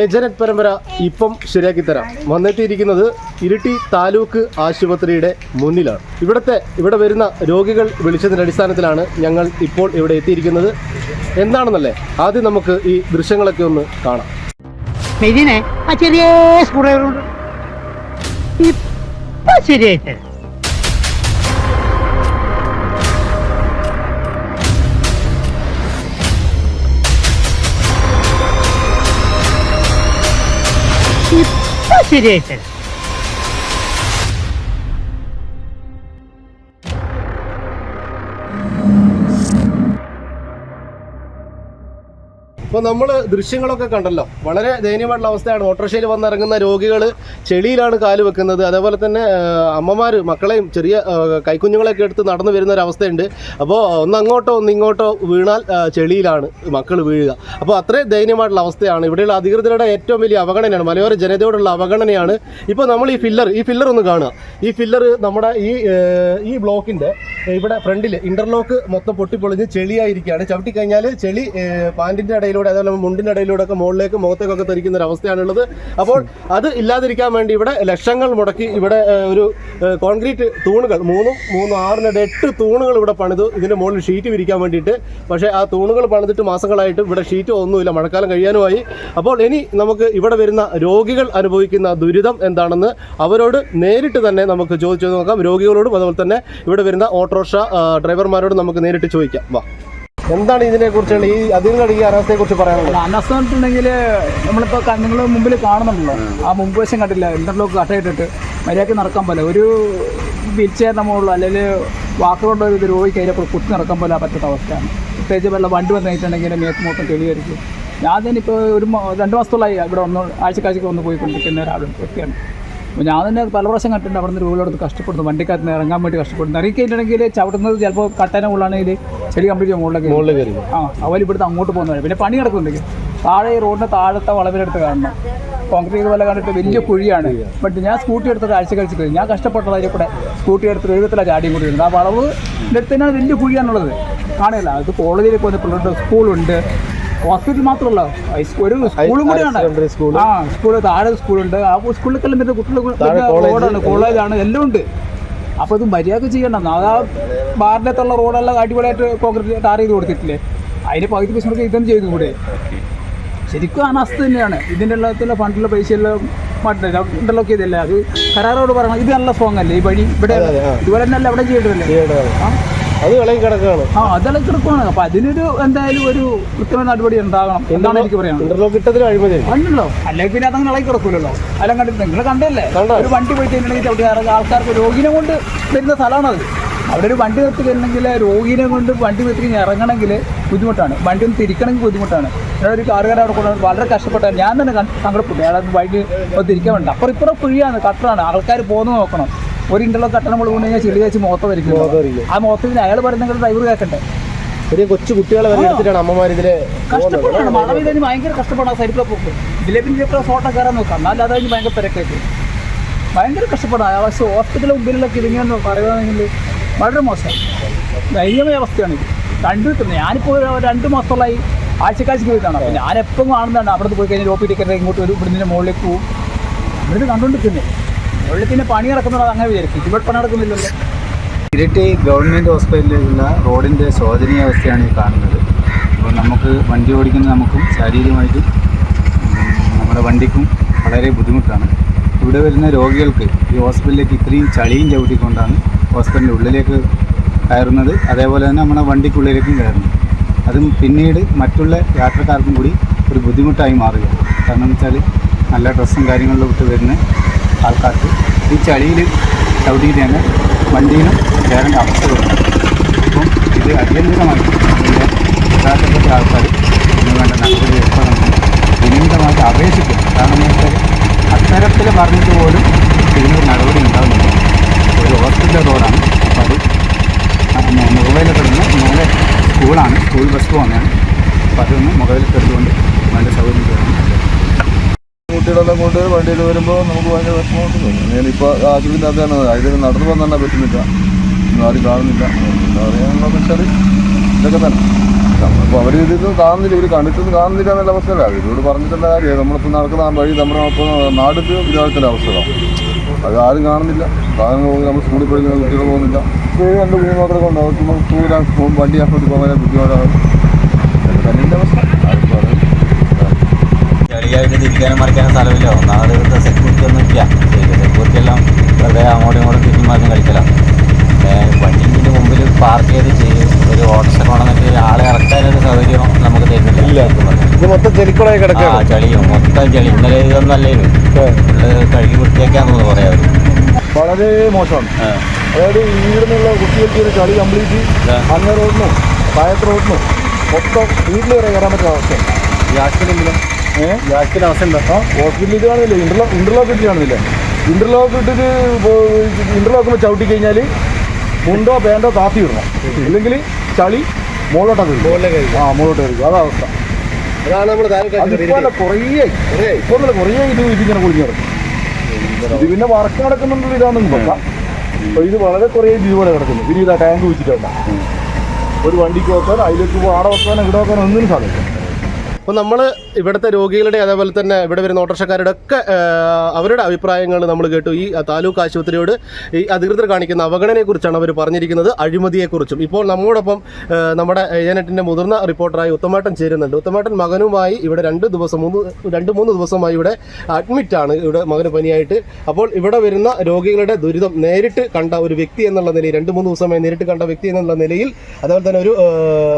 ഏജനറ്റ് പരമ്പര ഇപ്പം ശരിയാക്കി തരാം. വന്നെത്തിയിരിക്കുന്നത് ഇരിട്ടി താലൂക്ക് ആശുപത്രിയുടെ മുന്നിലാണ്. ഇവിടുത്തെ ഇവിടെ വരുന്ന രോഗികൾ വിളിച്ചതിന്റെ അടിസ്ഥാനത്തിലാണ് ഞങ്ങൾ ഇപ്പോൾ ഇവിടെ എത്തിയിരിക്കുന്നത്. എന്താണെന്നല്ലേ? ആദ്യം നമുക്ക് ഈ ദൃശ്യങ്ങളൊക്കെ ഒന്ന് കാണാം. ഇതിനെ ആ ചെറിയ ശരിയായിട്ട് ഇപ്പൊ ഇപ്പോൾ നമ്മൾ ദൃശ്യങ്ങളൊക്കെ കണ്ടല്ലോ. വളരെ ദയനീയമായിട്ടുള്ള അവസ്ഥയാണ്. ഓട്ടോറിക്ഷയിൽ വന്നിറങ്ങുന്ന രോഗികൾ ചെളിയിലാണ് കാൽ വെക്കുന്നത്. അതേപോലെ തന്നെ അമ്മമാർ മക്കളെയും ചെറിയ കൈക്കുഞ്ഞുങ്ങളെയൊക്കെ എടുത്ത് നടന്നു വരുന്ന ഒരു അവസ്ഥയുണ്ട്. അപ്പോൾ ഒന്ന് അങ്ങോട്ടോ ഒന്ന് ഇങ്ങോട്ടോ വീണാൽ ചെളിയിലാണ് മക്കൾ വീഴുക. അപ്പോൾ അത്രയും ദയനീയമായിട്ടുള്ള അവസ്ഥയാണ്. ഇവിടെയുള്ള അധികൃതരുടെ ഏറ്റവും വലിയ അവഗണനയാണ് മലയോര ജനതയോടുള്ള അവഗണനയാണ്. ഇപ്പോൾ നമ്മൾ ഈ ഫില്ലർ ഈ ഫില്ലർ ഒന്ന് കാണുക. ഈ ഫില്ലർ നമ്മുടെ ഈ ഈ ബ്ലോക്കിന്റെ ഇവിടെ ഫ്രണ്ടിൽ ഇന്റർലോക്ക് മൊത്തം പൊട്ടിപ്പൊളിഞ്ഞ് ചെളിയായിരിക്കുകയാണ്. ചവിട്ടി കഴിഞ്ഞാൽ ചെളി പാന്റിന്റെ പാന്റിന്റെ ഇടയിലൂടെ അതേപോലെ മുണ്ടിന്റെ ഇടയിലൂടെ ഒക്കെ മുകളിലേക്ക് മുഖത്തേക്കൊക്കെ തെറിക്കുന്ന ഒരു അവസ്ഥയാണുള്ളത്. അപ്പോൾ അത് ഇല്ലാതിരിക്കാൻ വേണ്ടി ഇവിടെ ലക്ഷങ്ങൾ മുടക്കി ഇവിടെ ഒരു കോൺക്രീറ്റ് തൂണുകൾ മൂന്നും മൂന്നും ആറിനിടെ എട്ട് തൂണുകൾ ഇവിടെ പണിതു. ഇതിന്റെ മുകളിൽ ഷീറ്റ് വിരിക്കാൻ വേണ്ടിയിട്ട്. പക്ഷേ ആ തൂണുകൾ പണിതിട്ട് മാസങ്ങളായിട്ട് ഇവിടെ ഷീറ്റ് ഒന്നുമില്ല. മഴക്കാലം കഴിയാനുമായി. അപ്പോൾ ഇനി നമുക്ക് ഇവിടെ വരുന്ന രോഗികൾ അനുഭവിക്കുന്ന ദുരിതം എന്താണെന്ന് അവരോട് നേരിട്ട് തന്നെ നമുക്ക് ചോദിച്ചു നോക്കാം. രോഗികളോടും അതുപോലെ തന്നെ ഇവിടെ വരുന്ന ഓട്ടോറിക്ഷ ഡ്രൈവർമാരോടും നമുക്ക് നേരിട്ട് ചോദിക്കാം. വാ. എന്താണ് ഇതിനെ കുറിച്ചുള്ള ഈ അധികങ്ങളുടെ ഈ അവസ്ഥയെ കുറിച്ച് പറയാനുള്ളത്? അനാസ്ഥ പറഞ്ഞിട്ടുണ്ടെങ്കിൽ നമ്മളിപ്പോൾ നിങ്ങൾ മുമ്പിൽ കാണുന്നുണ്ടല്ലോ. ആ മുമ്പ് വശം കണ്ടില്ല. ഇന്റർലോക്ക് കട്ടയിട്ടിട്ട് മര്യാദയ്ക്ക് നടക്കാൻ പോലെ. ഒരു വീൽ ചെയറിന്റെ മുകളിലോ അല്ലെങ്കിൽ വാക്കുകൊണ്ട് ഒരു രോഗിക്ക് അതിലെ കൂടെ കുത്തി നടക്കാൻ പോലെ പറ്റാത്ത അവസ്ഥയാണ്. പ്രത്യേകിച്ച് വല്ല വണ്ടി വന്ന് കഴിഞ്ഞിട്ടുണ്ടെങ്കിൽ മേത്ത് മൊത്തം തെളിയായിരിക്കും. ഞാൻ തന്നെ ഇപ്പോൾ ഒരു രണ്ട് മാസത്തോളമായി ഇവിടെ ഒന്ന് ആഴ്ചക്കാഴ്ചക്ക് വന്ന് പോയിക്കൊണ്ടിരിക്കുന്ന ഒരാളും വ്യക്തിയാണ് അപ്പോൾ ഞാൻ തന്നെ പല പ്രാവശ്യം കണ്ടിട്ടുണ്ട് അവിടെ നിന്ന് രോഗികളോട് കഷ്ടപ്പെടുന്നു. വണ്ടിക്കകത്ത് നിന്ന് ഇറങ്ങാൻ വേണ്ടി കഷ്ടപ്പെടുന്നു. ഇറങ്ങി കഴിഞ്ഞിട്ടുണ്ടെങ്കിൽ ചവിട്ടുന്നത് ചിലപ്പോൾ കട്ടേനെ ഉള്ളാണെങ്കിൽ ചെടി കംപ്ലീറ്റ് മുകളിലേക്ക് മുകളിൽ കയറി. ആ അവൽ ഇവിടുത്തെ അങ്ങോട്ട് പോകുന്നവരെ. പിന്നെ പണി കിടക്കുന്നുണ്ടെങ്കിൽ താഴെ ഈ റോഡിന്റെ താഴത്തെ വളവിലെടുത്ത് കാണണം കോൺക്രീറ്റ് പോലെ കണ്ടിട്ട് വലിയ കുഴിയാണ്. ബട്ട് ഞാൻ സ്കൂട്ടി എടുത്തിട്ട് ആഴ്ച കഴിച്ച് കഴിഞ്ഞു. ഞാൻ കഷ്ടപ്പെട്ടത് അതിൽ കൂടെ സ്കൂട്ടി എടുത്ത് എഴുപത്തില ചാടിയും കൂടി ഉണ്ട് ആ വളവ് എടുത്തതിനാണ് വലിയ കുഴിയാണുള്ളത്. കാണില്ല അത് കോളേജിൽ പോകുന്ന പിള്ളേരുടെ സ്കൂളുണ്ട് ഹോസ്പിറ്റൽ മാത്രമല്ല ഒരു സ്കൂളും കൂടിയാണ് secondary ആ സ്കൂൾ താഴെ സ്കൂളുണ്ട്. ആ സ്കൂളിലേക്കെല്ലാം വരുന്ന കുട്ടികൾ. റോഡാണ് കോളേജാണ് എല്ലാം ഉണ്ട്. അപ്പോൾ ഇത് മര്യാദ ചെയ്യണം അത് ആ ബാറിനകത്തുള്ള റോഡെല്ലാം അടിപൊളിയായിട്ട് കോൺക്രീറ്റ് ടാർ ചെയ്ത് കൊടുത്തിട്ടില്ലേ? അതിന് പകുതി പൈസ ഇതും ചെയ്തു കൂടെ. ശരിക്കും അനാസ്ഥ തന്നെയാണ്. ഇതിന്റെ എല്ലാത്തിലുള്ള ഫണ്ടിലെ പൈസ എല്ലാം ഇന്റർലോക്ക് ചെയ്തല്ലേ? അത് കരാറോട് പറയണം ഇത് നല്ല സ്ട്രോങ് അല്ലേ? ഈ വഴി ഇവിടെ. ഇതുപോലെ തന്നെ അല്ല അവിടെ ചെയ്യേണ്ടതല്ലേ? അത് വിളകി കിടക്കുകയാണ്. ആ അത് കിടക്കുവാണ് അപ്പൊ അതിനൊരു എന്തായാലും ഒരു കൃത്യമായ നടപടി ഉണ്ടാകണം എന്താണ് എനിക്ക് പറയാനുള്ളത്. ഇന്റർലോക്ക് ഇട്ടതിന് അഴിമതി. കണ്ടല്ലോ അല്ലെങ്കിൽ പിന്നെ അതങ്ങനെ ഇളകി കിടക്കൂലല്ലോ. കണ്ടിട്ട് നിങ്ങൾ കണ്ടല്ലേ ഒരു വണ്ടി പോയി കഴിഞ്ഞിട്ടുണ്ടെങ്കിൽ ചവിട്ടി ആൾക്കാർക്ക് രോഗിനെ കൊണ്ട് വരുന്ന സ്ഥലമാണത്. അവിടെ ഒരു വണ്ടി നിർത്തി കഴിഞ്ഞെങ്കിൽ രോഗിനെ കൊണ്ട് വണ്ടി നിർത്തിക്കഴിഞ്ഞ് ഇറങ്ങണമെങ്കിൽ ബുദ്ധിമുട്ടാണ്. വണ്ടി ഒന്ന് തിരിക്കണമെങ്കിൽ ബുദ്ധിമുട്ടാണ്. ഇവിടെ ഒരു കാറുകാരെ അവിടെ കൊണ്ടുവന്ന് വളരെ കഷ്ടപ്പെട്ടാണ്. ഞാൻ തന്നെ സങ്കടപ്പെട്ടു. അയാൾ വണ്ടി തിരിക്കാൻ വേണ്ട. അപ്പുറം ഇപ്പുറം കുഴിയാണ് കട്ടറാണ്. ആൾക്കാർ പോകുന്നത് നോക്കണം. ഒരു ഇന്റർലോക്ക് കട്ടണം നമ്മൾ വീണ് കഴിഞ്ഞാൽ ചെളി വെച്ച് മുഖത്ത് വരിക്കും ആ മുഖത്തിന് അയാൾ പറയുന്നെങ്കിൽ ഡ്രൈവർ കേൾക്കണ്ടേ ചെറിയ കൊച്ചു കുട്ടികളെ വരെ എടുത്തിട്ടാണ് അമ്മമാർ ഇതിലെ കഷ്ടപ്പാടാണ്. മഴ പെയ്തതിന് ഭയങ്കര കഷ്ടപ്പാടാണ് സൈഡിലെ പോക്ക്. പിന്നെ ഇതിലെ ഫോട്ടോ കയറാൻ നോക്കാം. എന്നാലും അതായത് ഭയങ്കര തിരക്കേക്ക് ഭയങ്കര കഷ്ടപ്പാടാണ് പക്ഷേ ഹോസ്പിറ്റലിലെ മുമ്പിലൊക്കെ ഇതിങ്ങനെ പറയുകയാണെങ്കിൽ വളരെ മോശം. ദയനീയമായ അവസ്ഥയാണ് ഇത്. കണ്ടു കിട്ടുന്നത് ഞാനിപ്പോൾ രണ്ട് മാസത്തോളമായി ആഴ്ചക്കാഴ്ചക്ക് പോയിട്ടാണ്. അപ്പോൾ ഞാൻ എപ്പോഴും കാണുന്നതാണ്. അവിടെ പോയി കഴിഞ്ഞാൽ ഓപ്പി ടിക്കറ്റ് ഇങ്ങോട്ട് ഒരു ഇവിടുന്ന് മുകളിലേക്ക് പോകും ഇവിടുന്ന് കണ്ടുകൊണ്ടിരിക്കുന്നത് മുകളിൽ പിന്നെ പണി നടക്കുന്നത് അങ്ങനെ വിചാരിക്കും. ഇവിടെ പണി നടക്കുന്നില്ലല്ലോ. ഇരട്ടി ഗവൺമെന്റ് ഹോസ്പിറ്റലിലുള്ള റോഡിന്റെ ശോചനീയാവസ്ഥയാണ് ഈ കാണുന്നത്. അപ്പോൾ നമുക്ക് വണ്ടി ഓടിക്കുന്ന നമുക്കും ശാരീരികമായിട്ടും നമ്മുടെ വണ്ടിക്കും വളരെ ബുദ്ധിമുട്ടാണ്. ഇവിടെ വരുന്ന രോഗികൾക്ക് ഈ ഹോസ്പിറ്റലിലേക്ക് ഇത്രയും ചളിയും ചവിട്ടിക്കൊണ്ടാണ് ഹോസ്പിറ്റലിന്റെ ഉള്ളിലേക്ക് കയറുന്നത്. അതേപോലെ തന്നെ നമ്മുടെ വണ്ടിക്കുള്ളിലേക്കും കയറുന്നത്. അതും പിന്നീട് മറ്റുള്ള യാത്രക്കാർക്കും കൂടി ഒരു ബുദ്ധിമുട്ടായി മാറുകയാണ്. കാരണം വെച്ചാൽ നല്ല ഡ്രസ്സും കാര്യങ്ങളിലോട്ട് വരുന്ന ആൾക്കാർക്ക് ഈ ചളിയിൽ ചവിട്ടിയിട്ട് തന്നെ വണ്ടിയിലും കയറേണ്ട അവസ്ഥ വരുന്നത് അപ്പം ഇത് അടിയന്തിരമായിട്ട് ഇതിന്റെ ആൾക്കാർ ഇതിന് വേണ്ട നടപടി എടുക്കണമെന്ന് വിനീതമായിട്ട് അപേക്ഷിക്കും. കാരണം എന്ന് വെച്ചാൽ അത്തരത്തിൽ പറഞ്ഞിട്ട് പോലും ഇതിനൊരു നടപടി ഉണ്ടാകുന്നില്ല ഒരു ഹോസ്പിറ്റൽ റോഡാണ്. അപ്പോൾ അത് മുകളിലെപ്പെടുന്ന മൂന്ന് സ്കൂളാണ്. സ്കൂൾ ബസ് പോകുന്നതാണ് അപ്പോൾ അതൊന്ന് മുകളിലെടുത്തുകൊണ്ട് നല്ല സൗകര്യം ചെയ്യണം കുട്ടികളെല്ലാം കൊണ്ട് വണ്ടിയിൽ വരുമ്പോൾ നമുക്ക് ഭയങ്കര വിഷമമായിട്ട് തോന്നും. ഞാനിപ്പോൾ ആശുപത്രി അതാണ് അതിൽ നടന്നു പോകാൻ പറ്റുന്നില്ല. ഒന്നും ആരും കാണുന്നില്ല. എന്താ പറയുക വെച്ചാൽ ഇതൊക്കെ തന്നെ. അപ്പോൾ അവർ ഇതൊന്നും കാണുന്നില്ല. ഇവർ കണ്ടിട്ടൊന്നും കാണുന്നില്ല എന്നുള്ള അവസ്ഥയല്ല. ഇവരോട് പറഞ്ഞിട്ടുള്ള കാര്യം? നമ്മളിപ്പോൾ നടക്കുന്ന വഴി നമ്മുടെ ഇപ്പോൾ നാടിന്റെ ഇതാകത്തില്ല അവസ്ഥ. അത് ആരും കാണുന്നില്ല. സാധനങ്ങൾ പോകുന്നില്ല. നമ്മൾ സ്കൂളിൽ പഠിക്കുന്ന കുട്ടികൾ പോകുന്നില്ല. രണ്ട് കുഞ്ഞുമക്കളെ കൊണ്ട് അവർക്ക് ടൂരാൻ പോകും വണ്ടി ആസ്പത്രി പോകാൻ ബുദ്ധിമുട്ടാണ്. തന്നെ അവസ്ഥ. ചെളിയായിട്ട് തിരിക്കാനും മറിക്കാനും സ്ഥലമില്ല. ഒന്നാമത് ഇവിടുത്തെ സെക്യൂരിറ്റി ഒന്നും ഇല്ല. സെക്യൂരിറ്റി എല്ലാം വെറുതെ അങ്ങോട്ടും ഇങ്ങോട്ടും തിരിഞ്ഞു മറിഞ്ഞ് കളിക്കലാണ് വണ്ടിന്റെ മുമ്പിൽ പാർക്ക് ചെയ്ത് ചെയ്യും ഒരു ഓട്ടോസ് കൊണ്ടെന്നിട്ട് ആളെ ഇറക്കാനൊരു സൗകര്യം നമുക്ക് തരുന്നില്ല. ഇത് മൊത്തം ചെലിക്കുളമായി ആ ചളിയും. മൊത്തം ചെളി. ഇന്നലെ ഇതൊന്നും ഫുള്ള് കഴുകി വൃത്തിയാക്കാന്ന് തോന്നുന്നു പറയാം വളരെ മോശമാണ്. അതായത് ഇവിടുന്നുള്ള കുട്ടികൾക്ക് ഒരു ചളി കംപ്ലീറ്റ് അങ്ങ റോഡിനും പായത്ത് റോഡിനും മൊത്തം വീട്ടിൽ വരെ കയറാൻ പറ്റുന്ന അവസ്ഥയാണ്. ഈ ഏഹ് യാക്കിന് അവസ്ഥ ആ ഹോസ്പിറ്റലിൽ ഇത് കാണുന്നില്ല? ഇന്റർലോ ഇന്റർലോക്ക് ഇട്ട് കാണുന്നില്ല? ഇന്റർലോക്ക് ഇട്ടിട്ട് ഇന്റർലോക്കുമ്പോൾ ചവിട്ടി കഴിഞ്ഞാൽ മുണ്ടോ പാന്റോ താത്തി ഇടണം. ഇല്ലെങ്കിൽ ചളി മുകളിലോട്ടൊക്കെ ഇടും. ആ മുകളിലോട്ട് ഇരിക്കും അതാ അവസ്ഥ. അതാണ് നമ്മുടെ കുറേ ഇത് ഇതിങ്ങനെ കുളിഞ്ഞു കിടക്കും. ഇത് പിന്നെ വർക്ക് നടക്കുന്നുണ്ട് ഇതാണെന്ന് നോക്കാം അപ്പൊ ഇത് വളരെ കുറേ ഇതുപോലെ കിടക്കുന്നു. പിന്നെ ഇതാ ടാങ്ക് വെച്ചിട്ടുണ്ട് ഒരു വണ്ടിക്ക് വെക്കാൻ അതിലേക്ക് ആടെ വെക്കാനോ ഇവിടെ വെക്കാനോ ഒന്നിനും സാധിക്കും അപ്പോൾ നമ്മൾ ഇവിടുത്തെ രോഗികളുടെ അതേപോലെ തന്നെ ഇവിടെ വരുന്ന ഓട്ടോറിക്ഷക്കാരുടെ ഒക്കെ അവരുടെ അഭിപ്രായങ്ങൾ നമ്മൾ കേട്ടു. ഈ താലൂക്ക് ആശുപത്രിയോട് ഈ അധികൃതർ കാണിക്കുന്ന അവഗണനയെക്കുറിച്ചാണ് അവർ പറഞ്ഞിരിക്കുന്നത്. അഴിമതിയെക്കുറിച്ചും. ഇപ്പോൾ നമ്മോടൊപ്പം നമ്മുടെ ഏജനറ്റിന്റെ മുതിർന്ന റിപ്പോർട്ടറായി ഉത്തമേട്ടൻ ചേരുന്നുണ്ട്. ഉത്തമേട്ടൻ മകനുമായി ഇവിടെ രണ്ട് ദിവസം മൂന്ന് രണ്ട് മൂന്ന് ദിവസമായി ഇവിടെ അഡ്മിറ്റ് ആണ് ഇവിടെ മകന് പനിയായിട്ട്. അപ്പോൾ ഇവിടെ വരുന്ന രോഗികളുടെ ദുരിതം നേരിട്ട് കണ്ട ഒരു വ്യക്തി എന്നുള്ള നിലയിൽ രണ്ട് മൂന്ന് ദിവസമായി നേരിട്ട് കണ്ട വ്യക്തി എന്നുള്ള നിലയിൽ അതുപോലെ തന്നെ ഒരു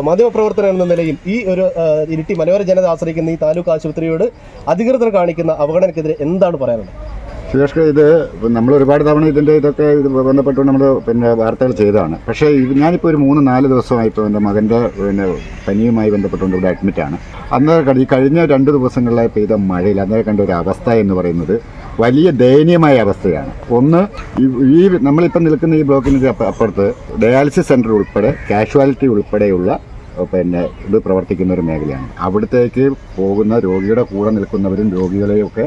മാധ്യമപ്രവർത്തനം എന്ന നിലയിൽ ഈ ഒരു ഇരിട്ടി മലയോര ജനത ആശ്രയിക്കുന്ന ഈ താലൂക്ക് ആശുപത്രിയോട് അധികൃതർ കാണിക്കുന്ന അവഗണനക്കെതിരെ എന്താണ് പറയാനുള്ളത്? സുരേഷ് ഇത് നമ്മൾ ഒരുപാട് തവണ ഇതിന്റെ ഇതൊക്കെ ഇത് ബന്ധപ്പെട്ടുകൊണ്ട് നമ്മൾ പിന്നെ വാർത്തകൾ ചെയ്തതാണ്. പക്ഷേ ഞാനിപ്പോൾ ഒരു മൂന്ന് നാല് ദിവസമായി ഇപ്പോൾ എന്റെ മകന്റെ പിന്നെ പനിയുമായി ബന്ധപ്പെട്ടുകൊണ്ട് ഇവിടെ അഡ്മിറ്റാണ് അന്ന് കടി- ഈ കഴിഞ്ഞ രണ്ട് ദിവസങ്ങളിലായി പെയ്ത മഴയിൽ അന്നേരം കണ്ട ഒരു അവസ്ഥ എന്ന് പറയുന്നത് വലിയ ദയനീയമായ അവസ്ഥയാണ്. ഒന്ന് ഈ- നമ്മളിപ്പം നിൽക്കുന്ന ഈ ബ്ലോക്കിന്റെ അപ്പ- അപ്പുറത്ത് ഡയാലിസിസ് സെന്റർ ഉൾപ്പെടെ കാഷ്വാലിറ്റി ഉൾപ്പെടെയുള്ള പിന്നെ ഇത് പ്രവർത്തിക്കുന്ന ഒരു മേഖലയാണ്. അവിടത്തേക്ക് പോകുന്ന രോഗിയുടെ കൂടെ നിൽക്കുന്നവരും രോഗികളെയൊക്കെ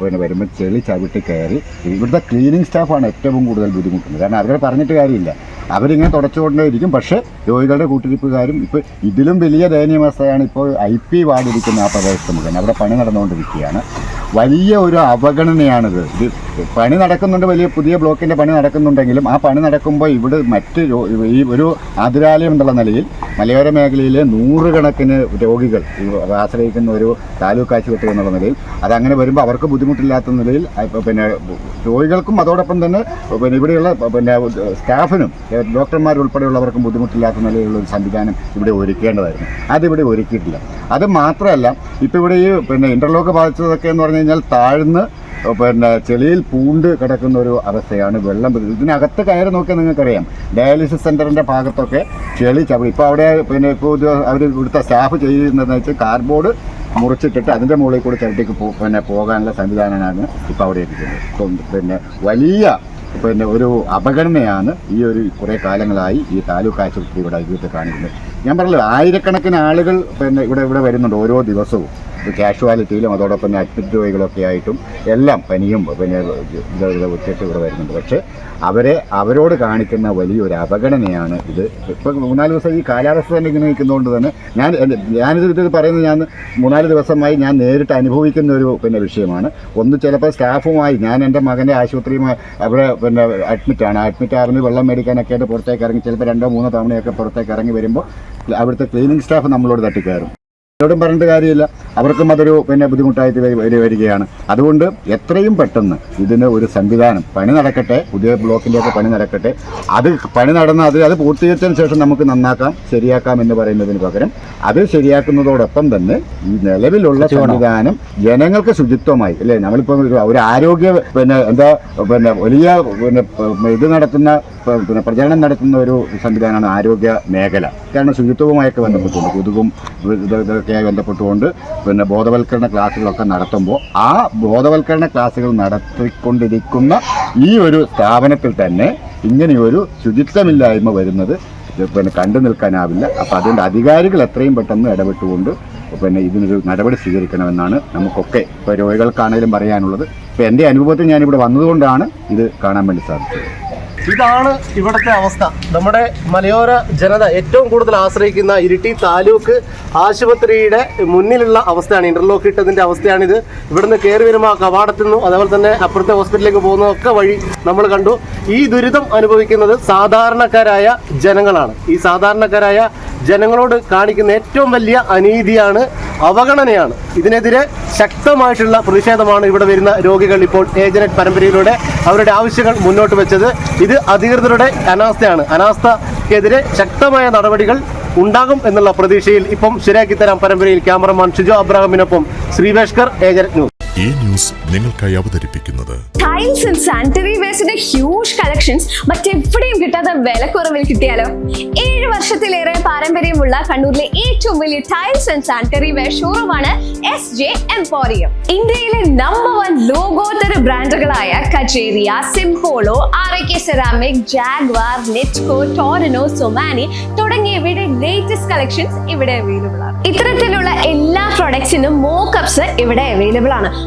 പിന്നെ വരുമ്പോൾ ചെളി ചവിട്ടി കയറി ഇവിടുത്തെ ക്ലീനിങ് സ്റ്റാഫാണ് ഏറ്റവും കൂടുതൽ ബുദ്ധിമുട്ടുന്നത്. കാരണം അവരെ പറഞ്ഞിട്ട് കാര്യമില്ല. അവരിങ്ങനെ തുടച്ചുകൊണ്ടേയിരിക്കും പക്ഷേ രോഗികളുടെ കൂട്ടിരിപ്പുകാരും ഇപ്പോൾ ഇതിലും വലിയ ദയനീയാവസ്ഥയാണ് ഇപ്പോൾ ഐ പി വാർഡിരിക്കുന്ന ആ പ്രദേശത്ത് മുഖേന. അവിടെ പണി നടന്നുകൊണ്ടിരിക്കുകയാണ്. വലിയ ഒരു അവഗണനയാണിത്. പണി നടക്കുന്നുണ്ട് വലിയ പുതിയ ബ്ലോക്കിന്റെ പണി നടക്കുന്നുണ്ടെങ്കിലും ആ പണി നടക്കുമ്പോൾ ഇവിടെ മറ്റ് ഈ ഒരു ആതുരാലയം എന്നുള്ള നിലയിൽ മലയോര മേഖലയിലെ നൂറുകണക്കിന് രോഗികൾ ആശ്രയിക്കുന്ന ഒരു താലൂക്ക് ആശുപത്രി എന്നുള്ള നിലയിൽ അതങ്ങനെ വരുമ്പോൾ അവർക്ക് ബുദ്ധിമുട്ടില്ലാത്ത നിലയിൽ പിന്നെ രോഗികൾക്കും അതോടൊപ്പം തന്നെ പിന്നെ ഇവിടെയുള്ള പിന്നെ സ്റ്റാഫിനും ഡോക്ടർമാർ ഉൾപ്പെടെയുള്ളവർക്കും ബുദ്ധിമുട്ടില്ലാത്ത നിലയിലുള്ള ഒരു സംവിധാനം ഇവിടെ ഒരുക്കേണ്ടതായിരുന്നു. അതിവിടെ ഒരുക്കിയിട്ടില്ല. അത് മാത്രമല്ല ഇപ്പോൾ ഇവിടെ ഈ പിന്നെ ഇന്റർലോക്ക് ബാധിച്ചതൊക്കെ എന്ന് കഴിഞ്ഞാൽ താഴ്ന്ന് പിന്നെ ചെളിയിൽ പൂണ്ട് കിടക്കുന്ന ഒരു അവസ്ഥയാണ് വെള്ളം പതി- ഇതിനകത്ത് കയറി നോക്കിയാൽ നിങ്ങൾക്കറിയാം. ഡയാലിസിസ് സെന്ററിന്റെ ഭാഗത്തൊക്കെ ചെളി ചവിടി ഇപ്പോൾ അവിടെ പിന്നെ ഇപ്പോൾ അവർ ഇവിടുത്തെ സ്റ്റാഫ് ചെയ്യുന്നതെന്ന് വെച്ചാൽ കാർഡ്ബോർഡ് മുറിച്ചിട്ടിട്ട് അതിന്റെ മുകളിൽ കൂടി ചവിട്ടിക്ക് പിന്നെ പോകാനുള്ള സംവിധാനമാണ് ഇപ്പോൾ അവിടെ ഇരിക്കുന്നത്. പിന്നെ വലിയ പിന്നെ ഒരു അപഗണനയാണ് ഈ ഒരു കുറേ കാലങ്ങളായി ഈ താലൂക്ക് ആശുപത്രി ഇവിടെ ഇവിടുത്തെ കാണിക്കുന്നത്. ഞാൻ പറഞ്ഞല്ലോ ആയിരക്കണക്കിന് ആളുകൾ പിന്നെ ഇവിടെ ഇവിടെ വരുന്നുണ്ട് ഓരോ ദിവസവും. കാഷ്വാലിറ്റിയിലും അതോടൊപ്പം തന്നെ അഡ്മിറ്റ് രോഗികളൊക്കെ ആയിട്ടും എല്ലാം പനിയും പിന്നെ ഉച്ചയ്ക്ക് ഇവിടെ വരുന്നുണ്ട്. പക്ഷേ അവരെ അവരോട് കാണിക്കുന്ന വലിയൊരു അപഗണനയാണ് ഇത്. ഇപ്പം മൂന്നാൽ ദിവസം ഈ കാലാവസ്ഥ തന്നെ ഇങ്ങനെ നിൽക്കുന്നതുകൊണ്ട് തന്നെ ഞാൻ ഞാനിത് ഇത് പറയുന്നത് ഞാൻ മൂന്നാൽ ദിവസമായി ഞാൻ നേരിട്ട് അനുഭവിക്കുന്ന ഒരു പിന്നെ വിഷയമാണ്. ഒന്ന് ചിലപ്പോൾ സ്റ്റാഫുമായി ഞാൻ എന്റെ മകന്റെ ആശുപത്രിയുമായി അവിടെ പിന്നെ അഡ്മിറ്റാണ് അഡ്മിറ്റ് ആവുന്നത് വെള്ളം മേടിക്കാനൊക്കെ ആയിട്ട് പുറത്തേക്ക് ഇറങ്ങി ചിലപ്പോൾ രണ്ടോ മൂന്നോ തവണയൊക്കെ പുറത്തേക്ക് ഇറങ്ങി വരുമ്പോൾ അവിടുത്തെ ക്ലീനിങ് സ്റ്റാഫ് നമ്മളോട് തട്ടിക്കയറും. അവരോടും പറഞ്ഞിട്ട് കാര്യമില്ല. അവർക്കും അതൊരു പിന്നെ ബുദ്ധിമുട്ടായിട്ട് വരി- വരി- വരികയാണ്. അതുകൊണ്ട് എത്രയും പെട്ടെന്ന് ഇതിന് ഒരു സംവിധാനം പണി നടക്കട്ടെ പുതിയ ബ്ലോക്കിന്റെയൊക്കെ പണി നടക്കട്ടെ. അത് പണി നടന്ന അത് അത് പൂർത്തീകരിച്ചതിന് ശേഷം നമുക്ക് നന്നാക്കാം ശരിയാക്കാം എന്ന് പറയുന്നതിന് പകരം അത് ശരിയാക്കുന്നതോടൊപ്പം തന്നെ ഈ നിലവിലുള്ള സംവിധാനം ജനങ്ങൾക്ക് ശുചിത്വമായി അല്ലേ? നമ്മളിപ്പോൾ ഒരു ആരോഗ്യ പിന്നെ എന്താ പിന്നെ വലിയ പിന്നെ ഇത് നടത്തുന്ന പിന്നെ പ്രചരണം നടത്തുന്ന ഒരു സംവിധാനമാണ് ആരോഗ്യ മേഖല. കാരണം ശുചിത്വവുമായൊക്കെ ബന്ധപ്പെട്ടുണ്ട് കൊതുകും ഇതൊക്കെയായി ബന്ധപ്പെട്ടുകൊണ്ട് പിന്നെ ബോധവൽക്കരണ ക്ലാസ്സുകളൊക്കെ നടത്തുമ്പോൾ ആ ബോധവൽക്കരണ ക്ലാസ്സുകൾ നടത്തിക്കൊണ്ടിരിക്കുന്ന ഈ ഒരു സ്ഥാപനത്തിൽ തന്നെ ഇങ്ങനെയൊരു ശുചിത്വമില്ലായ്മ വരുന്നത് പിന്നെ കണ്ടു നിൽക്കാനാവില്ല. അപ്പോൾ അതുകൊണ്ട് അധികാരികൾ എത്രയും പെട്ടെന്ന് ഇടപെട്ടുകൊണ്ട് പിന്നെ ഇതിനൊരു നടപടി സ്വീകരിക്കണമെന്നാണ് നമുക്കൊക്കെ ഇപ്പോൾ രോഗികൾക്കാണെങ്കിലും പറയാനുള്ളത്. ഇപ്പോൾ എന്റെ അനുഭവത്തിൽ ഞാനിവിടെ വന്നതുകൊണ്ടാണ് ഇത് കാണാൻ വേണ്ടി സാധിച്ചത്. ഇതാണ് ഇവിടുത്തെ അവസ്ഥ. നമ്മുടെ മലയോര ജനത ഏറ്റവും കൂടുതൽ ആശ്രയിക്കുന്ന ഇരിട്ടി താലൂക്ക് ആശുപത്രിയുടെ മുന്നിലുള്ള അവസ്ഥയാണ്. ഇന്റർലോക്ക് ഇട്ടതിന്റെ അവസ്ഥയാണിത്. ഇവിടുന്ന് കയറി വരുമ്പോൾ ആ കവാടത്തിൽ നിന്നും അതേപോലെ തന്നെ അപ്പുറത്തെ ഹോസ്പിറ്റലിലേക്ക് പോകുന്നതൊക്കെ വഴി നമ്മൾ കണ്ടു. ഈ ദുരിതം അനുഭവിക്കുന്നത് സാധാരണക്കാരായ ജനങ്ങളാണ്. ഈ സാധാരണക്കാരായ ജനങ്ങളോട് കാണിക്കുന്ന ഏറ്റവും വലിയ അനീതിയാണ് അവഗണനയാണ്. ഇതിനെതിരെ ശക്തമായിട്ടുള്ള പ്രതിഷേധമാണ് ഇവിടെ വരുന്ന രോഗികൾ ഇപ്പോൾ ഏജനറ്റ് പരമ്പരയിലൂടെ അവരുടെ ആവശ്യങ്ങൾ മുന്നോട്ട് വെച്ചത്. ഇത് അധികൃതരുടെ അനാസ്ഥയാണ്. അനാസ്ഥക്കെതിരെ ശക്തമായ നടപടികൾ ഉണ്ടാകും എന്നുള്ള പ്രതീക്ഷയിൽ ഇപ്പം ശരിയാക്കി തരാം പരമ്പരയിൽ ക്യാമറമാൻ ഷിജോ അബ്രാഹിമിനൊപ്പം ശ്രീവേഷ്കർ ഏജനറ്റ് ന്യൂസ്. ന്യൂസ് നിങ്ങൾക്കായി അവതരിപ്പിക്കുന്നത്. ടൈൽസ് ആൻഡ് സാനിറ്ററി വേസ്റ്റിന്റെ ഹ്യൂജ് കളക്ഷൻസ് മറ്റെവിടെയും കിട്ടാത്ത വിലക്കുറവിൽ കിട്ടിയാലോ? ഏഴ് വർഷത്തിലേറെ പാരമ്പര്യമുള്ള കണ്ണൂരിലെ ഏറ്റവും വലിയ ടൈൽസ് ആൻഡ് സാനിറ്ററി വെയർ ഷോറൂമാണ് എസ് ജെ എംപോറിയം ഇന്ത്യയിലെ നമ്പർ വൺ ലോകോത്തര ബ്രാൻഡുകളായ Kajaria Simpolo R I K ceramic Jaquar Netco Torino Somany തുടങ്ങിയവയുടെ ലേറ്റസ്റ്റ് കളക്ഷൻസ് ഇവിടെ അവൈലബിൾ ആണ്. ഇത്തരത്തിലുള്ള എല്ലാ പ്രൊഡക്ട്സിനും മോക്കപ്സ് ഇവിടെ അവൈലബിൾ ആണ്.